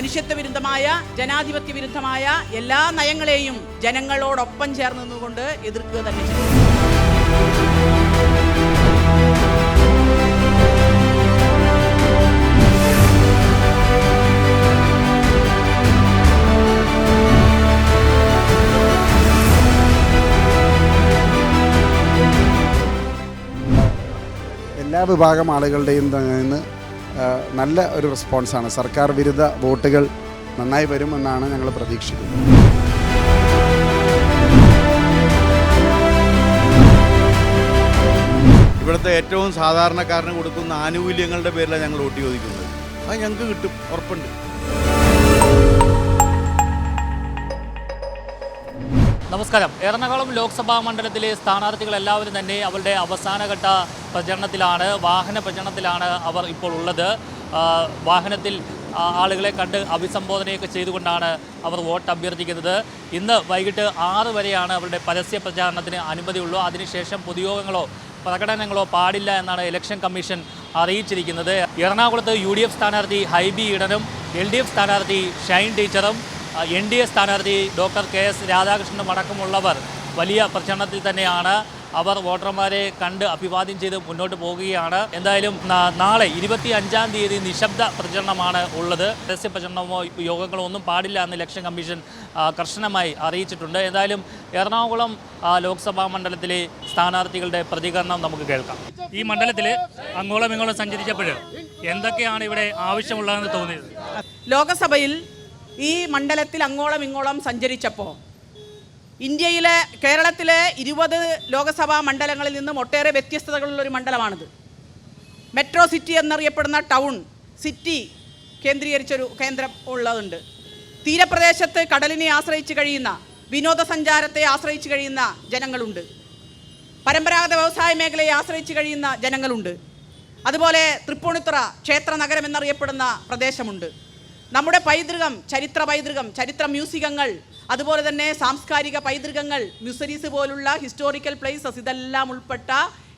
മനുഷ്യത്വ വിരുദ്ധമായ ജനാധിപത്യ വിരുദ്ധമായ എല്ലാ നയങ്ങളെയും ജനങ്ങളോടൊപ്പം ചേർന്ന് നിന്നുകൊണ്ട് എതിർക്കുക തന്നെ ചെയ്യും. എല്ലാ വിഭാഗം ആളുകളുടെയും നിന്ന് നല്ല ഒരു റെസ്പോൺസാണ് സർക്കാർ വിരുദ്ധ വോട്ടുകൾ നന്നായി വരുമെന്നാണ് ഞങ്ങൾ പ്രതീക്ഷിക്കുന്നത്. ഇവിടുത്തെ ഏറ്റവും സാധാരണക്കാരന് കൊടുക്കുന്ന ആനുകൂല്യങ്ങളുടെ പേരിലാണ് ഞങ്ങൾ വോട്ട് ചോദിക്കുന്നത്. അത് ഞങ്ങൾക്ക് കിട്ടും ഉറപ്പുണ്ട്. നമസ്കാരം. എറണാകുളം ലോക്സഭാ മണ്ഡലത്തിലെ സ്ഥാനാർത്ഥികൾ എല്ലാവരും തന്നെ അവരുടെ അവസാനഘട്ട പ്രചരണത്തിലാണ് വാഹന പ്രചരണത്തിലാണ് അവർ ഇപ്പോൾ ഉള്ളത്. വാഹനത്തിൽ ആളുകളെ കണ്ട് അഭിസംബോധനയൊക്കെ ചെയ്തുകൊണ്ടാണ് അവർ വോട്ട് അഭ്യർത്ഥിക്കുന്നത്. ഇന്ന് വൈകിട്ട് ആറ് വരെയാണ് അവരുടെ പരസ്യ പ്രചാരണത്തിന് അനുമതിയുള്ളൂ. അതിനുശേഷം പൊതുയോഗങ്ങളോ പ്രകടനങ്ങളോ പാടില്ല എന്നാണ് ഇലക്ഷൻ കമ്മീഷൻ അറിയിച്ചിരിക്കുന്നത്. എറണാകുളത്ത് യു ഡി എഫ് സ്ഥാനാർത്ഥി ഹൈബി ഈടനും എൽ ഡി എഫ് സ്ഥാനാർത്ഥി ഷൈൻ ടീച്ചറും എൻ ഡി എ സ്ഥാനാർത്ഥി ഡോക്ടർ കെ എസ് രാധാകൃഷ്ണനും അടക്കമുള്ളവർ വലിയ പ്രചരണത്തിൽ തന്നെയാണ്. അവർ വോട്ടർമാരെ കണ്ട് അഭിവാദ്യം ചെയ്ത് മുന്നോട്ട് പോകുകയാണ്. എന്തായാലും നാളെ ഇരുപത്തി അഞ്ചാം തീയതി നിശബ്ദ പ്രചരണമാണ് ഉള്ളത്. രഹസ്യ പ്രചരണമോ യോഗങ്ങളോ ഒന്നും പാടില്ല എന്ന് ഇലക്ഷൻ കമ്മീഷൻ കർശനമായി അറിയിച്ചിട്ടുണ്ട്. എന്തായാലും എറണാകുളം ലോക്സഭാ മണ്ഡലത്തിലെ സ്ഥാനാർത്ഥികളുടെ പ്രതികരണം നമുക്ക് കേൾക്കാം. ഈ മണ്ഡലത്തിൽ അങ്ങോളം ഇങ്ങോളം സഞ്ചരിച്ചപ്പോൾ എന്തൊക്കെയാണ് ഇവിടെ ആവശ്യമുള്ളതെന്ന് തോന്നിയത്? ലോകസഭയിൽ ഈ മണ്ഡലത്തിൽ അങ്ങോളം ഇങ്ങോളം സഞ്ചരിച്ചപ്പോൾ ഇന്ത്യയിലെ കേരളത്തിലെ ഇരുപത് ലോകസഭാ മണ്ഡലങ്ങളിൽ നിന്നും ഒട്ടേറെ വ്യത്യസ്തതകളുള്ള ഒരു മണ്ഡലമാണിത്. മെട്രോ സിറ്റി എന്നറിയപ്പെടുന്ന ടൗൺ സിറ്റി കേന്ദ്രീകരിച്ചൊരു കേന്ദ്രം ഉള്ളതുണ്ട്. തീരപ്രദേശത്ത് കടലിനെ ആശ്രയിച്ച് കഴിയുന്ന വിനോദസഞ്ചാരത്തെ ആശ്രയിച്ച് കഴിയുന്ന ജനങ്ങളുണ്ട്. പരമ്പരാഗത വ്യവസായ മേഖലയെ ആശ്രയിച്ച് കഴിയുന്ന ജനങ്ങളുണ്ട്. അതുപോലെ തൃപ്പൂണിത്തുറ ക്ഷേത്ര നഗരം എന്നറിയപ്പെടുന്ന പ്രദേശമുണ്ട്. നമ്മുടെ പൈതൃകം ചരിത്ര പൈതൃകം ചരിത്ര മ്യൂസികങ്ങൾ അതുപോലെ തന്നെ സാംസ്കാരിക പൈതൃകങ്ങൾ മ്യൂസറീസ് പോലുള്ള ഹിസ്റ്റോറിക്കൽ പ്ലേസസ് ഇതെല്ലാം ഉൾപ്പെട്ട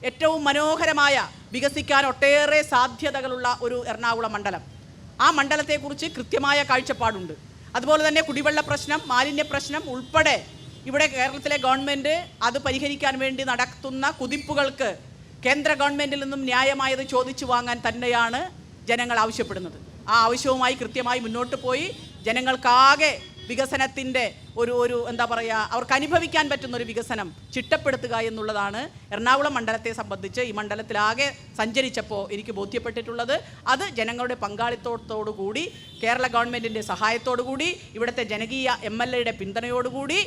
ഏറ്റവും മനോഹരമായ വികസിക്കാൻ ഒട്ടേറെ സാധ്യതകളുള്ള ഒരു എറണാകുളം മണ്ഡലം. ആ മണ്ഡലത്തെക്കുറിച്ച് കൃത്യമായ കാഴ്ചപ്പാടുണ്ട്. അതുപോലെ തന്നെ കുടിവെള്ള പ്രശ്നം മാലിന്യ പ്രശ്നം ഉൾപ്പെടെ ഇവിടെ കേരളത്തിലെ ഗവൺമെന്റ് അത് പരിഹരിക്കാൻ വേണ്ടി നടത്തുന്ന കുതിപ്പുകൾക്ക് കേന്ദ്ര ഗവൺമെന്റിൽ നിന്നും ന്യായമായത് ചോദിച്ചു വാങ്ങാൻ തന്നെയാണ് ജനങ്ങൾ ആവശ്യപ്പെടുന്നത്. ആ ആവശ്യവുമായി കൃത്യമായി മുന്നോട്ട് പോയി ജനങ്ങൾക്കാകെ വികസനത്തിന്റെ ഒരു ഒരു എന്താ പറയുക അവർക്ക് അനുഭവിക്കാൻ പറ്റുന്ന ഒരു വികസനം ചിട്ടപ്പെടുത്തുക എന്നുള്ളതാണ് എറണാകുളം മണ്ഡലത്തെ സംബന്ധിച്ച് ഈ മണ്ഡലത്തിലാകെ സഞ്ചരിച്ചപ്പോൾ എനിക്ക് ബോധ്യപ്പെട്ടിട്ടുള്ളത്. അത് ജനങ്ങളുടെ പങ്കാളിത്തോടത്തോടുകൂടി കേരള ഗവൺമെന്റിന്റെ സഹായത്തോടുകൂടി ഇവിടുത്തെ ജനകീയ എം എൽ എയുടെ പിന്തുണയോടുകൂടി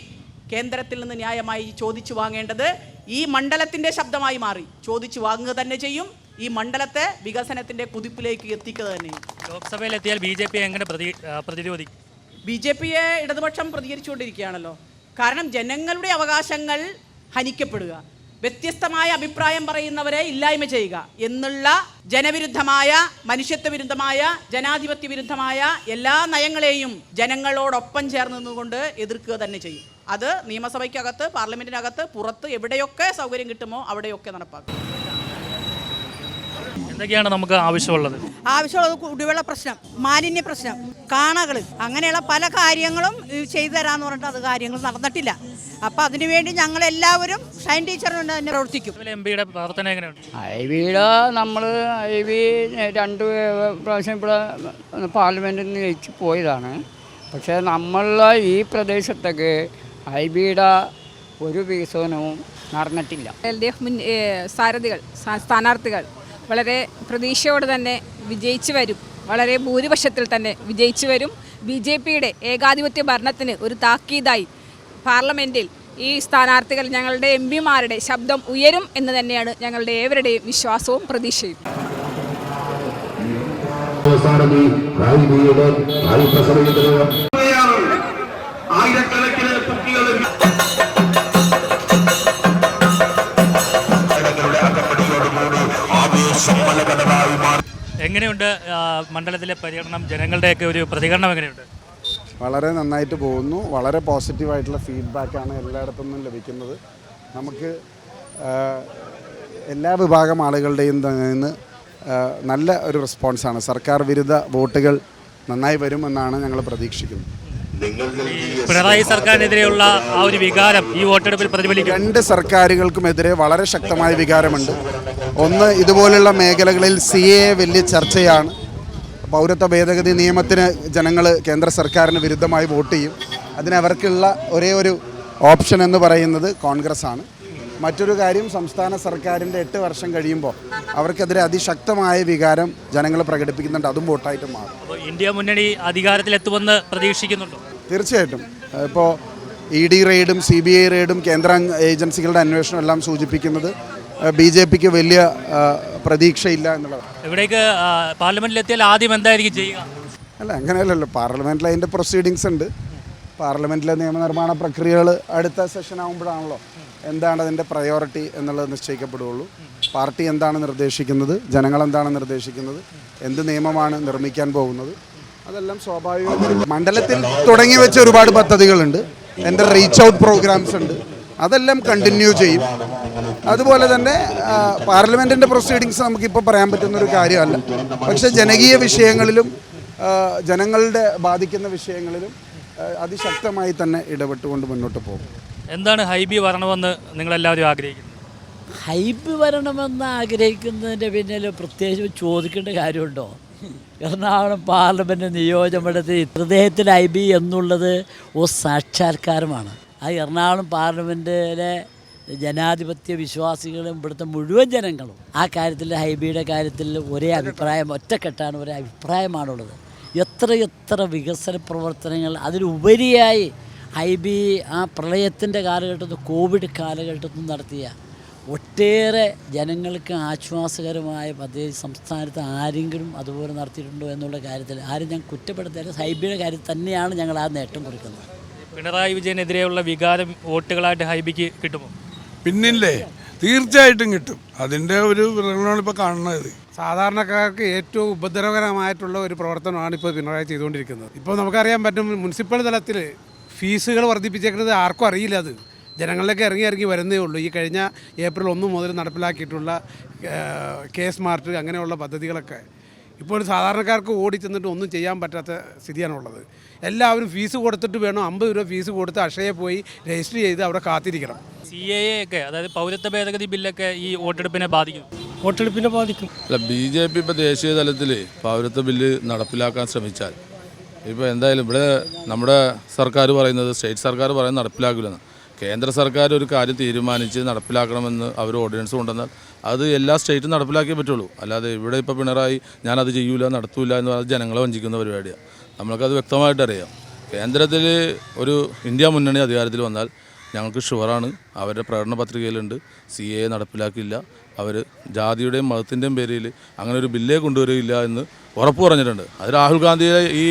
കേന്ദ്രത്തിൽ നിന്ന് ന്യായമായി ചോദിച്ചു വാങ്ങേണ്ടത് ഈ മണ്ഡലത്തിന്റെ ശബ്ദമായി മാറി. ചോദിച്ചു വാങ്ങുക തന്നെ ചെയ്യും. ഈ മണ്ഡലത്തെ വികസനത്തിന്റെ കുതിപ്പിലേക്ക് എത്തിക്കുക തന്നെ ലോക്സഭയിലെത്തിയാൽ ബി ജെ പി എങ്ങനെ പ്രതി പ്രതിരോധി ബി ജെ പിയെ ഇടതുപക്ഷം പ്രതികരിച്ചുകൊണ്ടിരിക്കുകയാണല്ലോ. കാരണം ജനങ്ങളുടെ അവകാശങ്ങൾ ഹനിക്കപ്പെടുക. വ്യത്യസ്തമായ അഭിപ്രായം പറയുന്നവരെ ഇല്ലായ്മ ചെയ്യുക എന്നുള്ള ജനവിരുദ്ധമായ മനുഷ്യത്വ വിരുദ്ധമായ ജനാധിപത്യ വിരുദ്ധമായ എല്ലാ നയങ്ങളെയും ജനങ്ങളോടൊപ്പം ചേർന്ന് നിന്നുകൊണ്ട് എതിർക്കുക തന്നെ ചെയ്യും. അത് നിയമസഭയ്ക്കകത്ത് പാർലമെന്റിനകത്ത് പുറത്ത് എവിടെയൊക്കെ സൗകര്യം കിട്ടുമോ അവിടെയൊക്കെ നടപ്പാക്കും. എന്തൊക്കെയാണ് നമുക്ക് ആവശ്യമുള്ളത്? ആവശ്യമുള്ളത് കുടിവെള്ള പ്രശ്നം മാലിന്യ പ്രശ്നം കാണകൾ അങ്ങനെയുള്ള പല കാര്യങ്ങളും ചെയ്തു തരാന്ന് പറഞ്ഞിട്ട് അത് കാര്യങ്ങൾ നടന്നിട്ടില്ല. അപ്പം അതിനുവേണ്ടി ഞങ്ങൾ എല്ലാവരും ഷൈൻ ടീച്ചറിന് തന്നെ പ്രവർത്തിക്കും. എം പിയുടെ പ്രവർത്തനം എങ്ങനെയുണ്ട്? ഐ വിയുടെ നമ്മൾ ഐ വി രണ്ട് പ്രാവശ്യം ഇവിടെ പാർലമെന്റിൽ നിന്ന് ജയിച്ചു പോയതാണ്. പക്ഷേ നമ്മളുടെ ഈ പ്രദേശത്തൊക്കെ ഐ ബിയുടെ ഒരു വികസനവും നടന്നിട്ടില്ല. എൽ ഡി എഫ് മുൻ സാരഥികൾ സ്ഥാനാർത്ഥികൾ വളരെ പ്രതീക്ഷയോടെ തന്നെ വിജയിച്ചു വരും. വളരെ ഭൂരിപക്ഷത്തിൽ തന്നെ വിജയിച്ചു വരും. ബി ജെ പിയുടെ ഏകാധിപത്യ ഭരണത്തിന് ഒരു താക്കീതായി പാർലമെന്റിൽ ഈ സ്ഥാനാർത്ഥികൾ ഞങ്ങളുടെ എം പിമാരുടെ ശബ്ദം ഉയരും എന്ന് തന്നെയാണ് ഞങ്ങളുടെ ഏവരുടെയും വിശ്വാസവും പ്രതീക്ഷയും. സാരഥി റായിബിയുടെ റായി ഭാവി ആയിരക്കണക്കിന് എങ്ങനെയുണ്ട് മണ്ഡലത്തിലെ പര്യടനം ജനങ്ങളുടെയൊക്കെ ഒരു പ്രതികരണം എങ്ങനെയുണ്ട്? വളരെ നന്നായിട്ട് പോകുന്നു. വളരെ പോസിറ്റീവായിട്ടുള്ള ഫീഡ്ബാക്കാണ് എല്ലായിടത്തു നിന്നും ലഭിക്കുന്നത്. നമുക്ക് എല്ലാ വിഭാഗം ആളുകളുടെയും നിന്ന് നല്ല ഒരു റെസ്പോൺസാണ് സർക്കാർ വിരുദ്ധ വോട്ടുകൾ നന്നായി വരുമെന്നാണ് ഞങ്ങൾ പ്രതീക്ഷിക്കുന്നത്. പിണറായി സർക്കാരിനെതിരെയുള്ള ആ ഒരു വികാരം ഈ വോട്ടെടുപ്പിൽ പ്രതിഫലിക്കും. രണ്ട് സർക്കാരുകൾക്കുമെതിരെ വളരെ ശക്തമായ വികാരമുണ്ട്. ഒന്ന് ഇതുപോലുള്ള മേഖലകളിൽ സി എ വലിയ ചർച്ചയാണ്. പൗരത്വ ഭേദഗതി നിയമത്തിന് ജനങ്ങൾ കേന്ദ്ര സർക്കാരിന് വിരുദ്ധമായി വോട്ട് ചെയ്യും. അതിനവർക്കുള്ള ഒരേ ഒരു ഓപ്ഷൻ എന്ന് പറയുന്നത് കോൺഗ്രസ് ആണ് മറ്റൊരു കാര്യം സംസ്ഥാന സർക്കാരിന്റെ എട്ട് വർഷം കഴിയുമ്പോൾ അവർക്കെതിരെ അതിശക്തമായ വികാരം ജനങ്ങൾ പ്രകടിപ്പിക്കുന്നുണ്ട്. അതും വോട്ടായിട്ട് മാറും. ഇന്ത്യ മുന്നണി അധികാരത്തിലെത്തുമെന്ന് പ്രതീക്ഷിക്കുന്നുണ്ടോ? തീർച്ചയായിട്ടും. ഇപ്പോൾ ഇ ഡി റെയ്ഡും സി ബി ഐ റെയ്ഡും കേന്ദ്ര ഏജൻസികളുടെ അന്വേഷണം എല്ലാം സൂചിപ്പിക്കുന്നത് ബി ജെ പിക്ക് വലിയ പ്രതീക്ഷയില്ല എന്നുള്ളതാണ്. ഇവിടേക്ക് പാർലമെന്റിലെത്തിയാൽ ആദ്യം എന്തായിരിക്കും ചെയ്യുക? അല്ല അങ്ങനെയല്ലല്ലോ. പാർലമെന്റിൽ അതിന്റെ പ്രൊസീഡിങ്സ് ഉണ്ട്. പാർലമെന്റിലെ നിയമനിർമ്മാണ പ്രക്രിയകൾ അടുത്ത സെഷൻ ആകുമ്പോഴാണല്ലോ എന്താണ് അതിന്റെ പ്രയോറിറ്റി എന്നുള്ളത് നിശ്ചയിക്കപ്പെടുകയുള്ളൂ. പാർട്ടി എന്താണ് നിർദ്ദേശിക്കുന്നത്? ജനങ്ങൾ എന്താണ് നിർദ്ദേശിക്കുന്നത്? എന്ത് നിയമമാണ് നിർമ്മിക്കാൻ പോകുന്നത്? അതെല്ലാം സ്വാഭാവികമായി മണ്ഡലത്തിൽ തുടങ്ങി വെച്ച ഒരുപാട് പദ്ധതികളുണ്ട്. എന്റെ റീച്ച് ഔട്ട് പ്രോഗ്രാംസ് ഉണ്ട്. അതെല്ലാം കണ്ടിന്യൂ ചെയ്യും. അതുപോലെ തന്നെ പാർലമെന്റിന്റെ പ്രൊസീഡിങ്സ് നമുക്കിപ്പോൾ പറയാൻ പറ്റുന്ന ഒരു കാര്യമല്ല. പക്ഷേ ജനകീയ വിഷയങ്ങളിലും ജനങ്ങളുടെ ബാധിക്കുന്ന വിഷയങ്ങളിലും അതിശക്തമായി തന്നെ ഇടപെട്ടുകൊണ്ട് മുന്നോട്ട് പോകും. എന്താണ് ഹൈബി വരണമെന്ന് നിങ്ങളെല്ലാവരും ആഗ്രഹിക്കുന്നത് ഹൈബ് വരണമെന്ന് ആഗ്രഹിക്കുന്നതിന്റെ പിന്നിൽ പ്രത്യേകിച്ച് ചോദിക്കേണ്ട കാര്യമുണ്ടോ? എറണാകുളം പാർലമെന്റ് നിയോജകമണ്ഡലത്തിൽ ഹൃദയത്തിൽ ഐ ബി എന്നുള്ളത് ഒരു സാക്ഷാത്കാരമാണ്. ആ എറണാകുളം പാർലമെന്റിലെ ജനാധിപത്യ വിശ്വാസികളും ഇവിടുത്തെ മുഴുവൻ ജനങ്ങളും ആ കാര്യത്തിൽ ഹൈബിയുടെ കാര്യത്തിൽ ഒരേ അഭിപ്രായം ഒറ്റക്കെട്ടാണ് ഒരേ അഭിപ്രായമാണുള്ളത്. എത്ര എത്ര വികസന പ്രവർത്തനങ്ങൾ അതിലുപരിയായി ഐ ബി ആ പ്രളയത്തിന്റെ കാലഘട്ടത്തിൽ കോവിഡ് കാലഘട്ടത്തിൽ നടത്തിയ ഒട്ടേറെ ജനങ്ങൾക്ക് ആശ്വാസകരമായ പദ്ധതി സംസ്ഥാനത്ത് ആരെങ്കിലും അതുപോലെ നടത്തിയിട്ടുണ്ടോ എന്നുള്ള കാര്യത്തിൽ ആരും ഞാൻ കുറ്റപ്പെടുത്തരുത്. ഹൈബിയുടെ കാര്യത്തിൽ തന്നെയാണ് ഞങ്ങൾ ആ നേട്ടം കുറിക്കുന്നത്. പിണറായി വിജയനെതിരെയുള്ള വികാരം വോട്ടുകളായിട്ട് ഹൈബിക്ക് കിട്ടുമോ? പിന്നില്ലേ? തീർച്ചയായിട്ടും കിട്ടും. അതിന്റെ ഒരു പ്രകടനമാണ് ഇപ്പോൾ കാണുന്നത്. സാധാരണക്കാർക്ക് ഏറ്റവും ഉപദ്രവകരമായിട്ടുള്ള ഒരു പ്രവർത്തനമാണ് ഇപ്പോൾ പിണറായി ചെയ്തുകൊണ്ടിരിക്കുന്നത്. ഇപ്പോൾ നമുക്കറിയാൻ പറ്റും മുനിസിപ്പൽ തലത്തിൽ ഫീസുകൾ വർദ്ധിപ്പിച്ചേക്കുന്നത് ആർക്കും അറിയില്ല അത്. ജനങ്ങളിലേക്ക് ഇറങ്ങി ഇറങ്ങി വരുന്നേ ഉള്ളൂ. ഈ കഴിഞ്ഞ ഏപ്രിൽ ഒന്ന് മുതൽ നടപ്പിലാക്കിയിട്ടുള്ള കെ സ്മാർട്ട് അങ്ങനെയുള്ള പദ്ധതികളൊക്കെ ഇപ്പോൾ സാധാരണക്കാർക്ക് ഓടി ചെന്നിട്ട് ഒന്നും ചെയ്യാൻ പറ്റാത്ത സ്ഥിതിയാണുള്ളത് എല്ലാവരും ഫീസ് കൊടുത്തിട്ട് വേണം അമ്പത് രൂപ ഫീസ് കൊടുത്ത് അക്ഷയെ പോയി രജിസ്റ്റർ ചെയ്ത് അവിടെ കാത്തിരിക്കണം. സി എ ഒക്കെ അതായത് പൗരത്വ ഭേദഗതി ബില്ലൊക്കെ ഈ വോട്ടെടുപ്പിനെ ബാധിക്കും. വോട്ടെടുപ്പിനെ ബാധിക്കും. അല്ല ബി ജെ പി ഇപ്പോൾ ദേശീയ തലത്തിൽ പൗരത്വ ബില്ല് നടപ്പിലാക്കാൻ ശ്രമിച്ചാൽ ഇപ്പോൾ എന്തായാലും ഇവിടെ നമ്മുടെ സർക്കാർ പറയുന്നത് സ്റ്റേറ്റ് സർക്കാർ പറയുന്നത് നടപ്പിലാക്കില്ലെന്ന്. കേന്ദ്ര സർക്കാർ ഒരു കാര്യം തീരുമാനിച്ച് നടപ്പിലാക്കണമെന്ന് അവർ ഓർഡിനൻസ് കൊണ്ടുവന്നാൽ അത് എല്ലാ സ്റ്റേറ്റും നടപ്പിലാക്കിയേ പറ്റുള്ളൂ. അല്ലാതെ ഇവിടെ ഇപ്പോൾ പിണറായി ഞാനത് ചെയ്യൂല നടത്തൂല എന്ന് പറഞ്ഞാൽ ജനങ്ങളെ വഞ്ചിക്കുന്ന പരിപാടിയാണ് നമ്മൾക്കത് വ്യക്തമായിട്ട് അറിയാം കേന്ദ്രത്തിൽ ഒരു ഇന്ത്യ മുന്നണി അധികാരത്തിൽ വന്നാൽ ഞങ്ങൾക്ക് ഷുവറാണ്. അവരുടെ പ്രകടന പത്രികയിലുണ്ട്. സി എ നടപ്പിലാക്കില്ല അവർ ജാതിയുടെയും മതത്തിന്റെയും പേരിൽ അങ്ങനെ ഒരു ബില്ലേ കൊണ്ടുവരികയില്ല എന്ന് ഉറപ്പ് പറഞ്ഞിട്ടുണ്ട്. അത് രാഹുൽ ഗാന്ധിയെ ഈ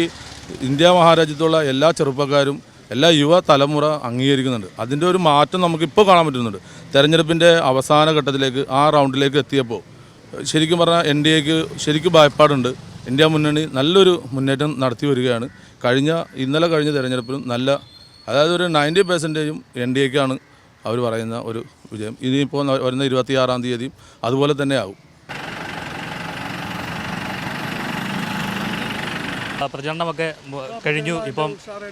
ഇന്ത്യ മഹാരാജ്യത്തുള്ള എല്ലാ ചെറുപ്പക്കാരും എല്ലാ യുവ തലമുറ അംഗീകരിക്കുന്നുണ്ട്. അതിന്റെ ഒരു മാറ്റം നമുക്കിപ്പോൾ കാണാൻ പറ്റുന്നുണ്ട്. തെരഞ്ഞെടുപ്പിന്റെ അവസാന ഘട്ടത്തിലേക്ക് ആ റൗണ്ടിലേക്ക് എത്തിയപ്പോൾ ശരിക്കും പറഞ്ഞാൽ എൻ ഡി എക്ക് ശരിക്കും ഭയപ്പാടുണ്ട്. ഇന്ത്യ മുന്നണി നല്ലൊരു മുന്നേറ്റം നടത്തി വരികയാണ്. കഴിഞ്ഞ ഇന്നലെ കഴിഞ്ഞ തെരഞ്ഞെടുപ്പിലും നല്ല അതായത് ഒരു നയന്റി പെർസെന്റേജും എൻ ഡി എക്കാണ് അവർ പറയുന്ന ഒരു വിജയം. ഇനിയിപ്പോൾ വരുന്ന ഇരുപത്തിയാറാം തീയതിയും അതുപോലെ തന്നെ ആകും ആ, പ്രചരണമൊക്കെ കഴിഞ്ഞു. ഇപ്പം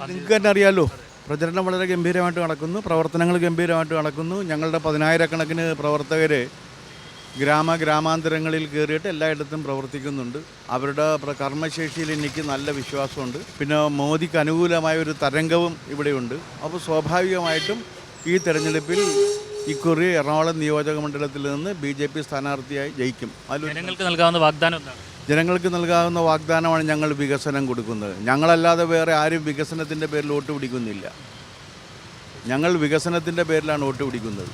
നിങ്ങൾക്ക് തന്നെ അറിയാമല്ലോ പ്രചരണം വളരെ ഗംഭീരമായിട്ട് നടക്കുന്നു. പ്രവർത്തനങ്ങൾ ഗംഭീരമായിട്ട് നടക്കുന്നു. ഞങ്ങളുടെ പതിനായിരക്കണക്കിന് പ്രവർത്തകർ ഗ്രാമ ഗ്രാമാന്തരങ്ങളിൽ കയറിയിട്ട് എല്ലായിടത്തും പ്രവർത്തിക്കുന്നുണ്ട്. അവരുടെ കർമ്മശേഷിയിൽ എനിക്ക് നല്ല വിശ്വാസമുണ്ട്. പിന്നെ മോദിക്ക് അനുകൂലമായ ഒരു തരംഗവും ഇവിടെയുണ്ട്. അപ്പോൾ സ്വാഭാവികമായിട്ടും ഈ തെരഞ്ഞെടുപ്പിൽ ഇക്കുറി എറണാകുളം നിയോജക മണ്ഡലത്തിൽ നിന്ന് ബി ജെ പി സ്ഥാനാർത്ഥിയായി ജയിക്കും. ജനങ്ങൾക്ക് നൽകാവുന്ന വാഗ്ദാനം എന്താണ്? ജനങ്ങൾക്ക് നൽകാവുന്ന വാഗ്ദാനമാണ് ഞങ്ങൾ വികസനം കൊടുക്കുന്നത്. ഞങ്ങളല്ലാതെ വേറെ ആരും വികസനത്തിന്റെ പേരിൽ വോട്ട് പിടിക്കുന്നില്ല. ഞങ്ങൾ വികസനത്തിന്റെ പേരിലാണ് വോട്ട് പിടിക്കുന്നത്.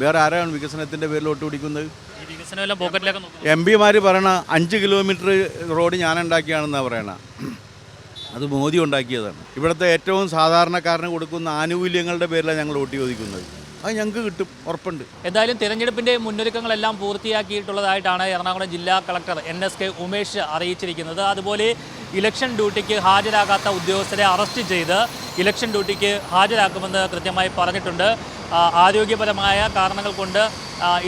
വേറെ ആരാണ് വികസനത്തിന്റെ പേരിൽ വോട്ട് പിടിക്കുന്നത്? ഈ വികസനം എല്ലാം നോക്കും. എം പിമാർ പറയണ അഞ്ച് കിലോമീറ്റർ റോഡ് ഞാൻ ഉണ്ടാക്കിയാണെന്നാണ് പറയണ. അത് മോദി ഉണ്ടാക്കിയതാണ്. ഇവിടുത്തെ ഏറ്റവും സാധാരണക്കാരന് കൊടുക്കുന്ന ആനുകൂല്യങ്ങളുടെ പേരിലാണ് ഞങ്ങൾ ഓട്ടി ചോദിക്കുന്നത്. അത് ഞങ്ങൾക്ക് കിട്ടും ഉറപ്പുണ്ട്. എന്തായാലും തിരഞ്ഞെടുപ്പിന്റെ മുന്നൊരുക്കങ്ങളെല്ലാം പൂർത്തിയാക്കിയിട്ടുള്ളതായിട്ടാണ് എറണാകുളം ജില്ലാ collector N S K Umesh അറിയിച്ചിരിക്കുന്നത്. അതുപോലെ ഇലക്ഷൻ ഡ്യൂട്ടിക്ക് ഹാജരാകാത്ത ഉദ്യോഗസ്ഥരെ അറസ്റ്റ് ചെയ്ത് ഇലക്ഷൻ ഡ്യൂട്ടിക്ക് ഹാജരാക്കുമെന്ന് കൃത്യമായി പറഞ്ഞിട്ടുണ്ട്. ആരോഗ്യപരമായ കാരണങ്ങൾ കൊണ്ട്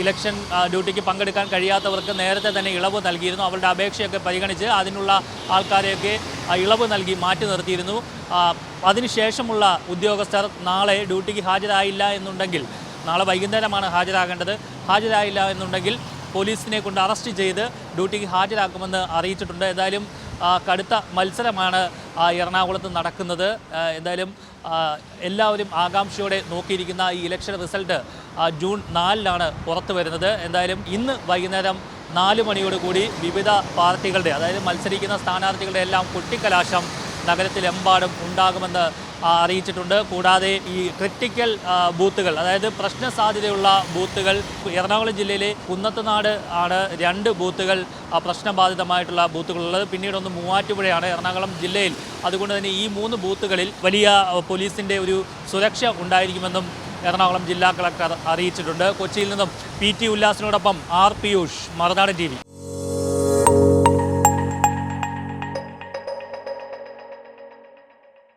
ഇലക്ഷൻ ഡ്യൂട്ടിക്ക് പങ്കെടുക്കാൻ കഴിയാത്തവർക്ക് നേരത്തെ തന്നെ ഇളവ് നൽകിയിരുന്നു. അവരുടെ അപേക്ഷയൊക്കെ പരിഗണിച്ച് അതിനുള്ള ആൾക്കാരെയൊക്കെ ഇളവ് നൽകി മാറ്റി നിർത്തിയിരുന്നു. അതിനുശേഷമുള്ള ഉദ്യോഗസ്ഥർ നാളെ ഡ്യൂട്ടിക്ക് ഹാജരായില്ല എന്നുണ്ടെങ്കിൽ നാളെ വൈകുന്നേരമാണ് ഹാജരാകേണ്ടത്. ഹാജരായില്ല എന്നുണ്ടെങ്കിൽ പോലീസിനെ കൊണ്ട് അറസ്റ്റ് ചെയ്ത് ഡ്യൂട്ടിക്ക് ഹാജരാക്കുമെന്ന് അറിയിച്ചിട്ടുണ്ട്. എന്തായാലും കടുത്ത മത്സരമാണ് എറണാകുളത്ത് നടക്കുന്നത്. എന്തായാലും എല്ലാവരും ആകാംക്ഷയോടെ നോക്കിയിരിക്കുന്ന ഈ ഇലക്ഷൻ റിസൾട്ട് ജൂൺ നാലിലാണ് പുറത്തു വരുന്നത് എന്തായാലും ഇന്ന് വൈകുന്നേരം നാല് മണിയോടുകൂടി വിവിധ പാർട്ടികളുടെ അതായത് മത്സരിക്കുന്ന സ്ഥാനാർത്ഥികളുടെ എല്ലാം കൊട്ടിക്കലാശം നഗരത്തിലെമ്പാടും ഉണ്ടാകുമെന്ന് അറിയിച്ചിട്ടുണ്ട്. കൂടാതെ ഈ ക്രിട്ടിക്കൽ ബൂത്തുകൾ അതായത് പ്രശ്ന സാധ്യതയുള്ള ബൂത്തുകൾ എറണാകുളം ജില്ലയിലെ കുന്നത്തുനാട് ആണ് രണ്ട് ബൂത്തുകൾ പ്രശ്നബാധിതമായിട്ടുള്ള ബൂത്തുകളുള്ളത്. പിന്നീട് ഒന്ന് മൂവാറ്റുപുഴയാണ് എറണാകുളം ജില്ലയിൽ. അതുകൊണ്ട് തന്നെ ഈ മൂന്ന് ബൂത്തുകളിൽ വലിയ പോലീസിന്റെ ഒരു സുരക്ഷ ഉണ്ടായിരിക്കുമെന്നും എറണാകുളം ജില്ലാ കളക്ടർ അറിയിച്ചിട്ടുണ്ട്. കൊച്ചിയിൽ നിന്നും പി ടി ഉല്ലാസിനോടൊപ്പം ആർ പിയൂഷ് മറുനാടൻ ടി